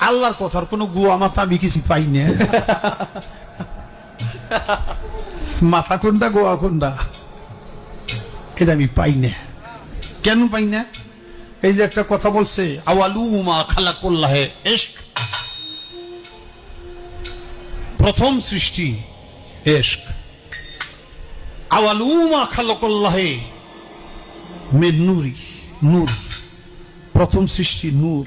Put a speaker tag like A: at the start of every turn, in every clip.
A: আল্লাহর কথার কোনো গুয়া মাথা আমি কিছু পাই না। মাথা কোনটা, গোয়া কোনটা? এটা আমি পাই না। কেন পাই না? এই যে একটা কথা বলছে আওয়ালু মা খালা এশক। প্রথম সৃষ্টি এশক। আওয়ালু মা খালা করলাহে মে নুরি, নূর। প্রথম সৃষ্টি নূর।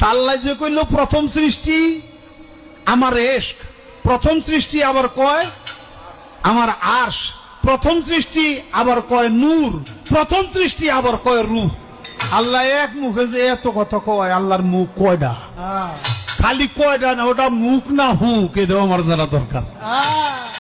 A: তাল্লাই যে কইল প্রথম সৃষ্টি আমার এশক প্রথম সৃষ্টি আবার কয় আমার আশ প্রথম সৃষ্টি আবার কয় নূর প্রথম সৃষ্টি আবার কয় রূহ আল্লাহ এক মুখে যে এত কথা কয় আল্লাহর মুখ কয়টা খালি কয়টা না ওটা মুখ না হুক এটাও আমার জানা দরকার।